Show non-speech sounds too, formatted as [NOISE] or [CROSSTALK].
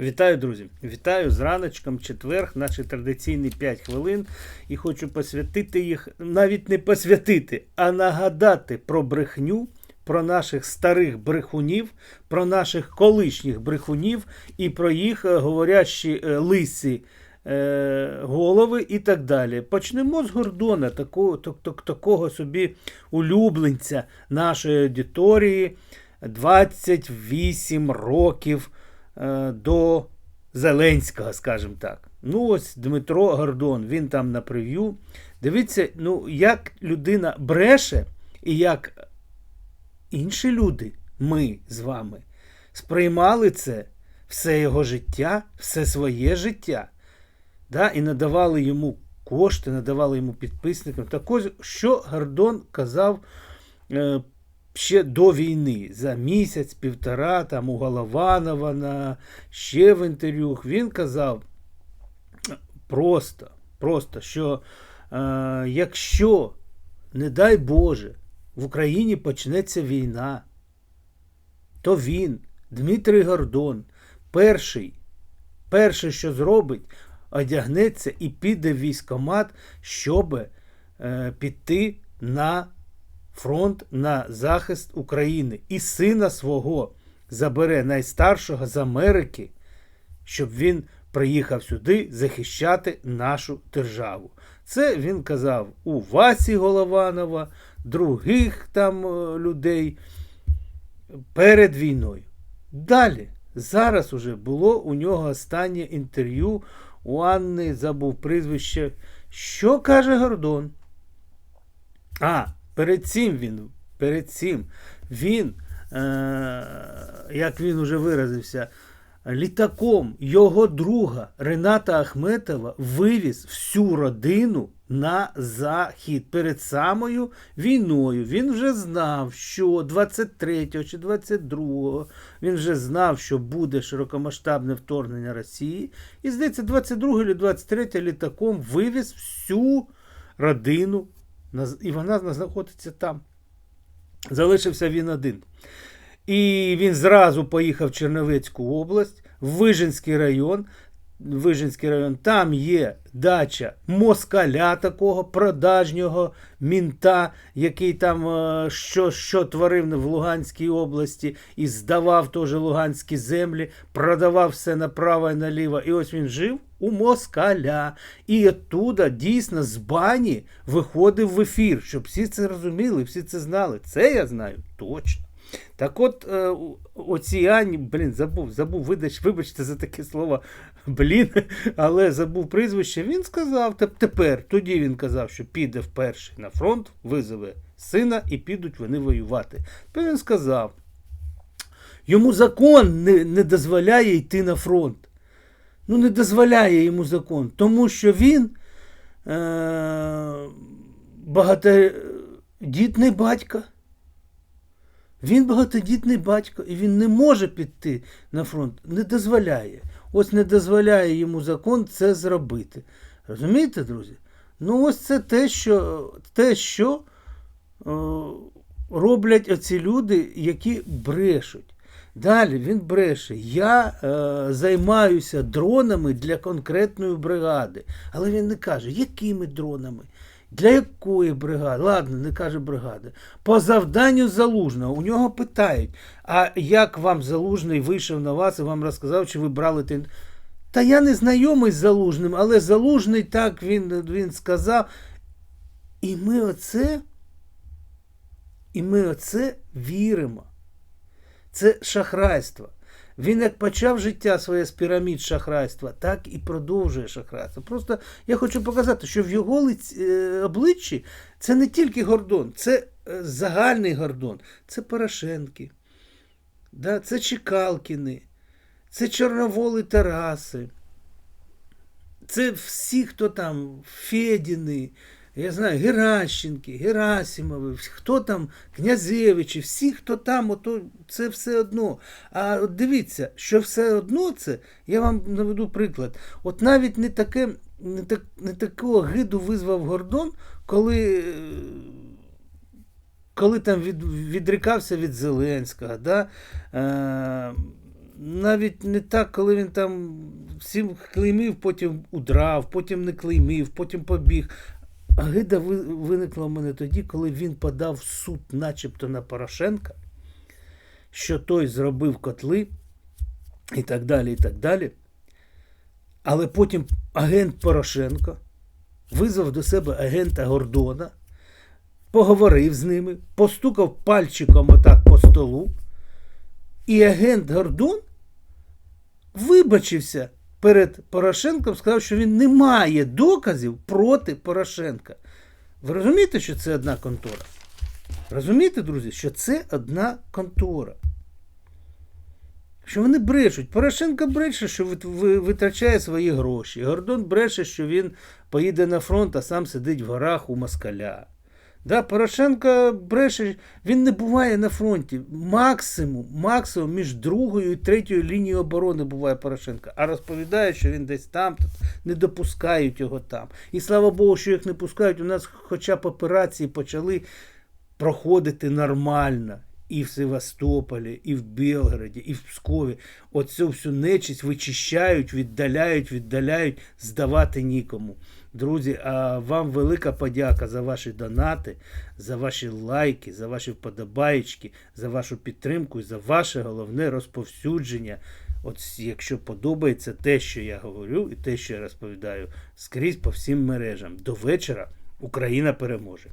Вітаю, друзі! Вітаю з раночком, четверг, наші традиційні 5 хвилин. І хочу посвятити їх, навіть не посвятити, а нагадати про брехню, про наших старих брехунів, про наших колишніх брехунів і про їх е, говорящі е, лисі е, голови і так далі. Почнемо з Гордона, такого, так- так- такого собі улюбленця нашої аудиторії. 28 років до Зеленського, скажімо так. Ну, ось Дмитро Гордон, він там на прев'ю. Дивіться, ну, як людина бреше, і як інші люди, ми з вами, сприймали це все його життя, все своє життя, да, і надавали йому кошти, надавали йому підписникам. Так ось, що Гордон казав е, ще до війни, за місяць, півтора, там у Голованова, на, ще в інтерв'ю, він казав просто, просто, що е, якщо, не дай Боже, в Україні почнеться війна, то він, Дмитрий Гордон, перший, перший, що зробить, одягнеться і піде в військкомат, щоб е, піти на фронт на захист України і сина свого забере найстаршого з Америки, щоб він приїхав сюди захищати нашу державу. Це він казав у Васі Голованова, других там е, людей перед війною. Далі, зараз уже було у нього останнє інтерв'ю у Анни, забув прізвище. Що каже Гордон? А, перед цим він, перед цим він, е, як він уже виразився, літаком його друга Рената Ахметова вивіз всю родину на захід перед самою війною. Він вже знав, що 23 чи 22 він вже знав, що буде широкомасштабне вторгнення Росії. І здається, 22 чи 23 літаком вивіз всю родину і вона знаходиться там. Залишився він один. І він зразу поїхав в Черновецьку область, в Вижинський район. Вижинський район, там є дача москаля такого продажнього мінта, який там е, що, що творив в Луганській області і здавав теж луганські землі, продавав все направо і наліво. І ось він жив у москаля. І оттуда дійсно з бані виходив в ефір, щоб всі це розуміли, всі це знали. Це я знаю точно. Так от, е, оцій Ані, блін, забув, забув, видач, вибачте за таке слово, [LAUGHS] блін, але забув прізвище. Він сказав тепер, тоді він казав, що піде вперше на фронт, визове сина і підуть вони воювати. Тепер він сказав, йому закон не, не дозволяє йти на фронт. Ну, не дозволяє йому закон, тому що він е, багатодітний батько. Він багатодітний батько, і він не може піти на фронт, не дозволяє. Ось не дозволяє йому закон це зробити. Розумієте, друзі? Ну, ось це те, що, те, що е, роблять оці люди, які брешуть. Далі він бреше. Я е, займаюся дронами для конкретної бригади. Але він не каже, якими дронами. Для якої бригади? Ладно, не каже бригади. По завданню залужного у нього питають: а як вам залужний вийшов на вас і вам розказав, чи ви брали ти. Та я не знайомий з залужним, але залужний так він, він сказав. І ми оце, і ми оце віримо. Це шахрайство. Він як почав життя своє з пірамід шахрайства, так і продовжує шахрайство. Просто я хочу показати, що в його лиць, е, обличчі це не тільки Гордон, це е, загальний Гордон, це Порошенки, да, це Чекалкіни, це Чорноволи Тараси, це всі, хто там, Федіни, я знаю, Геращенки, Герасимови, хто там, Князевичі, всі, хто там, ото, це все одно. А от дивіться, що все одно це, я вам наведу приклад. От навіть не таке, не, так, не такого гиду визвав Гордон, коли. е, Коли там від, відрікався від Зеленського, да? е, навіть не так, коли він там всім клеймив, потім удрав, потім не клеймив, потім побіг. Агида виникла в мене тоді, коли він подав суд, начебто на Порошенка, що той зробив котли і так далі, і так далі. Але потім агент Порошенко визвав до себе агента Гордона, поговорив з ними, постукав пальчиком отак по столу. І агент Гордон вибачився перед Порошенком, сказав, що він не має доказів проти Порошенка. Ви розумієте, що це одна контора? Розумієте, друзі, що це одна контора. Що вони брешуть. Порошенко бреше, що витрачає свої гроші. Гордон бреше, що він поїде на фронт, а сам сидить в горах у москаля. Да, Порошенко бреше, він не буває на фронті. Максимум, максимум між другою і третьою лінією оборони буває Порошенко. А розповідає, що він десь там, тут, не допускають його там. І слава Богу, що їх не пускають. У нас хоча б операції почали проходити нормально. І в Севастополі, і в Белгороді, і в Пскові. Оцю всю нечисть вичищають, віддаляють, віддаляють, здавати нікому. Друзі, а вам велика подяка за ваші донати, за ваші лайки, за ваші вподобаєчки, за вашу підтримку і за ваше головне розповсюдження. От якщо подобається те, що я говорю, і те, що я розповідаю, скрізь по всім мережам. До вечора Україна переможе.